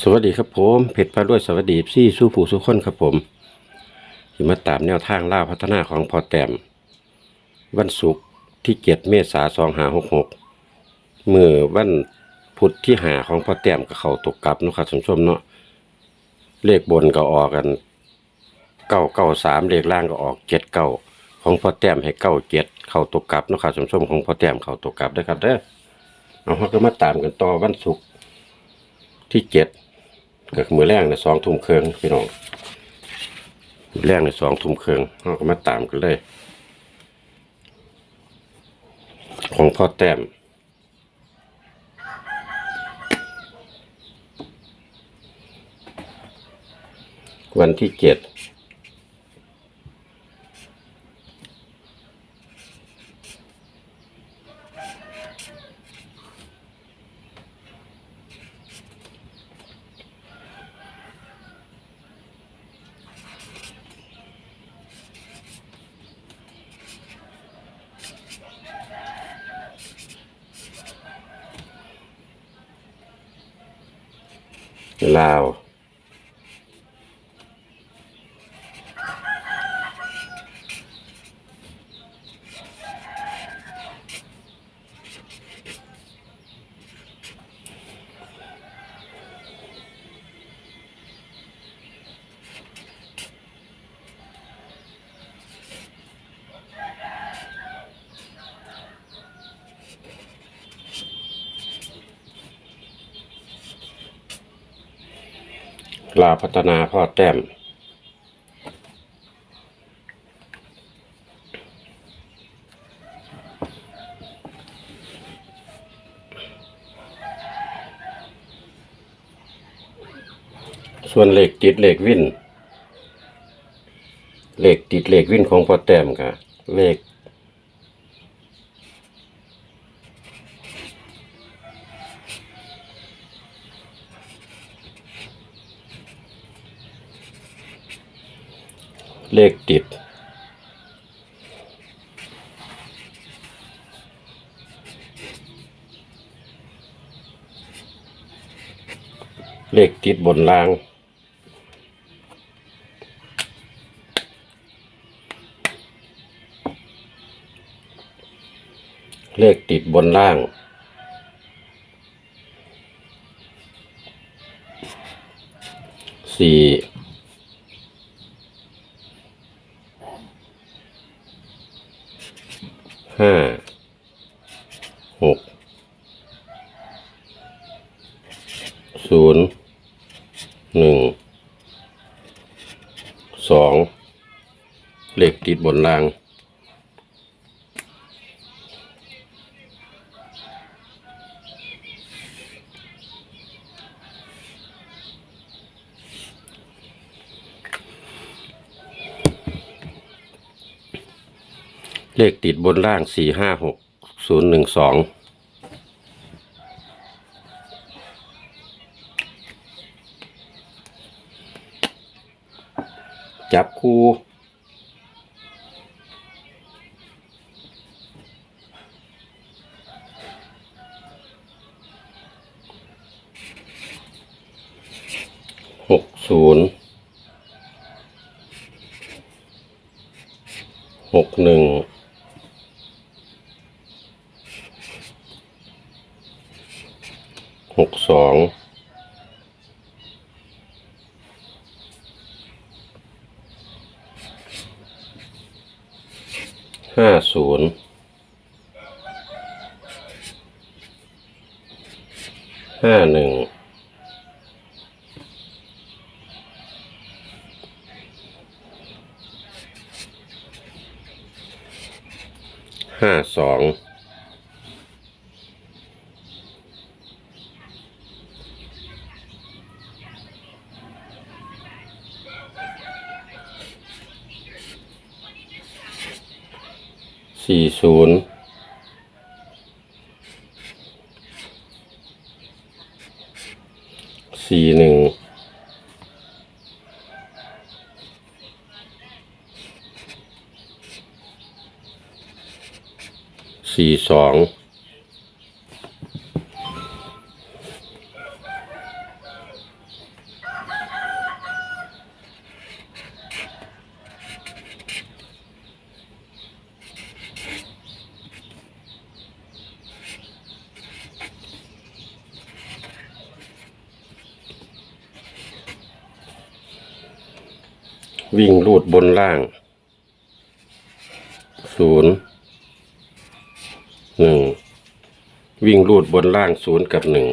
สวัสดีครับผมเพชรพาด้วยสวัสดีซี่สู้ผู้สู้คนครับผมที่มาตามแนวทางล่าพัฒนาของพอแต้มวันศุกร์ที่เจ็ดเมษาสองหาหกหกเมื่อวันพุธที่หาของพอแต้มกับเขาตกกลับนะครับท่านผู้ชมเนาะเลขบนก็ออกกันเก้าเก้าสามเลขล่างก็ออกเจ็ดเก้าของพอแต้มให้เก้าเจ็ดเข้าตกกลับนะครับท่านผู้ชมของพอแต้มเข้าตกกลับได้ครับเด้อเอาเราก็มาตามกันต่อวันศุกร์ ที่เจ็ดก็คือมือแรกในสองทุ่มครึ่งพี่น้องมือแรกในสองทุ่มครึ่งเราก็มาตามกันเลย ของพ่อแต้มวันที่เจ็ด ล ลาพัฒนาพ่อแต้มส่วนเหล็กติดเหล็กวิ่นเหล็กติดเหล็กวิ่นของพ่อแต้มค่ะเหล็ก เลขติด เลขติดบนรางเลขติดบนล่าง สี่ ห้าหกศูนย์หนึ่งสองเหล็กติดบนราง เลขติดบนล่างสี่ห้าหกศูนย์หนึ่งสองจับคู่หกศูนย์หกหนึ่ง หกสองห้าศูนย์ห้าหนึ่ง ห้าสอง สี่ศูนย์สี่หนึ่งสี่สอง วิ่งรูดบนล่างศูนย์หนึ่งวิ่งรูดบนล่างศูนย์กับหนึ่ง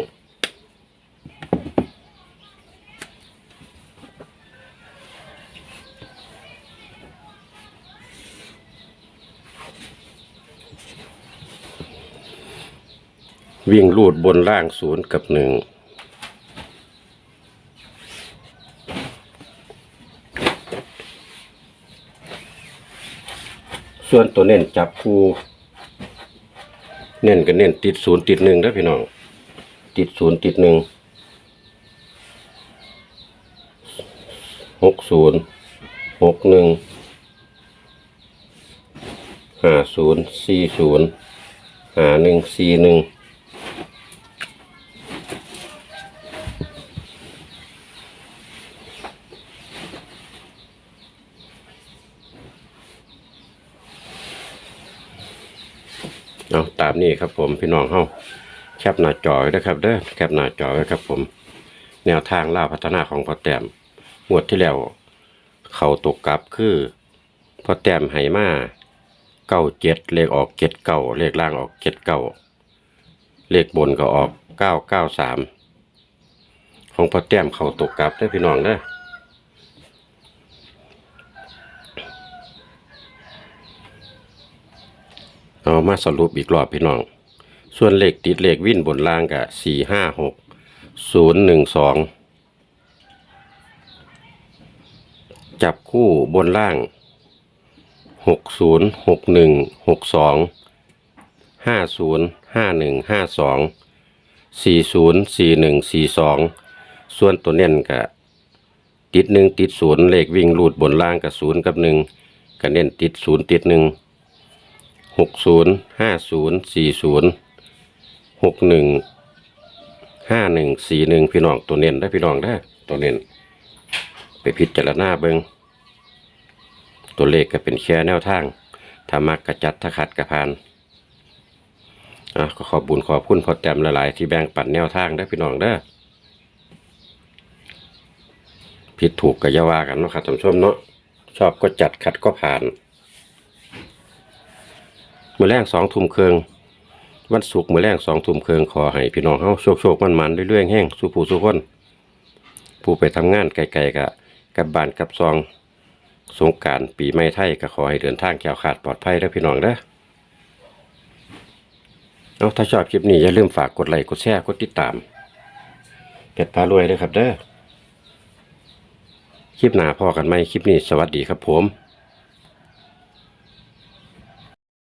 วิ่งรูดบนล่างศูนย์กับหนึ่ง ส่วนตัวเน้นจับคู่เน้นก็เน้นติดศูนย์ติดหนึ่งนะพี่น้อง ติดศูนย์ติดหนึ่งหกศูนย์หกหนึ่งห้าศูนย์สี่ศูนย์ห้าหนึ่งสี่หนึ่ง เอาตามนี้ครับผมพี่น้องเฮาแคปหน้าจอไว้นะครับเด้อแคปหน้าจอไว้ครับผม แนวทางล่าพัฒนาของพ่อแต้มงวดที่แล้ว เขาตกกลับคือพ่อแต้มไหมาเก้าเจ็ดเลขออกเจ็ดเก้าเลขล่างออกเจ็ดเก้าเลขบนก็ออกเก้าเก้าสามของพ่อแต้มเขาตกกลับได้อพี่น้องเด้อ เอามาสรุปอีกรอบพี่น้อง ส่วนเลขติดเลขวิ่นบนล่างกับสี่ห้าหกศูนย์หนึ่งสองจับคู่บนล่างหกศูนย์หกหนึ่งหกสองห้าศูนย์ห้าหนึ่งห้าสองสี่ศูนย์สี่หนึ่งสี่สองส่วนตัวเน้นกับติดหนึ่งติดศูนย์เลขวิ่งรูดบนล่างกับศูนย์กับหนึ่งกับเน้นติดศูนย์ติดหนึ่ง หกศูนย์ห้าศูนย์สี่ศูนย์หกหนึ่งห้าหนึ่งสี่หนึ่งพี่น้องตัวเน้นได้พี่น้องได้ตัวเน้นไปพิจารณาเบิงตัวเลขก็เป็นแค่แนวทางถ้ามักกระจัดถ้าขัดกระพานอะก็ขอบบุญขอบคุณพอแต้มหลายๆที่แบ่งปันแนวทางได้พี่น้องได้อผิดถูกกับยาวากันเนาะครับท่านผู้ชมเนาะชอบก็จัดขัดก็ผ่าน มือแรงสองทุ่มเครึ่งวันศุกร์มือแรงสองทุ่มเครึ่งขอให้พี่น้องเฮาโชคโชคมันมันๆเรื่อยๆแห้งสู้ผู้สู้คนผู้ไปทำงานไกลๆกะกับบ้านกับซองสงการปีใหม่ไทยก็ขอให้เดินทางแก้วขาดปลอดภัยเด้อพี่น้องเด้อเอาถ้าชอบคลิปนี้อย่าลืมฝากกดไลค์กดแชร์กดติดตามเพชรพารวยเด้อครับเด้อคลิปหน้าพอกันไหมคลิปนี้สวัสดีครับผม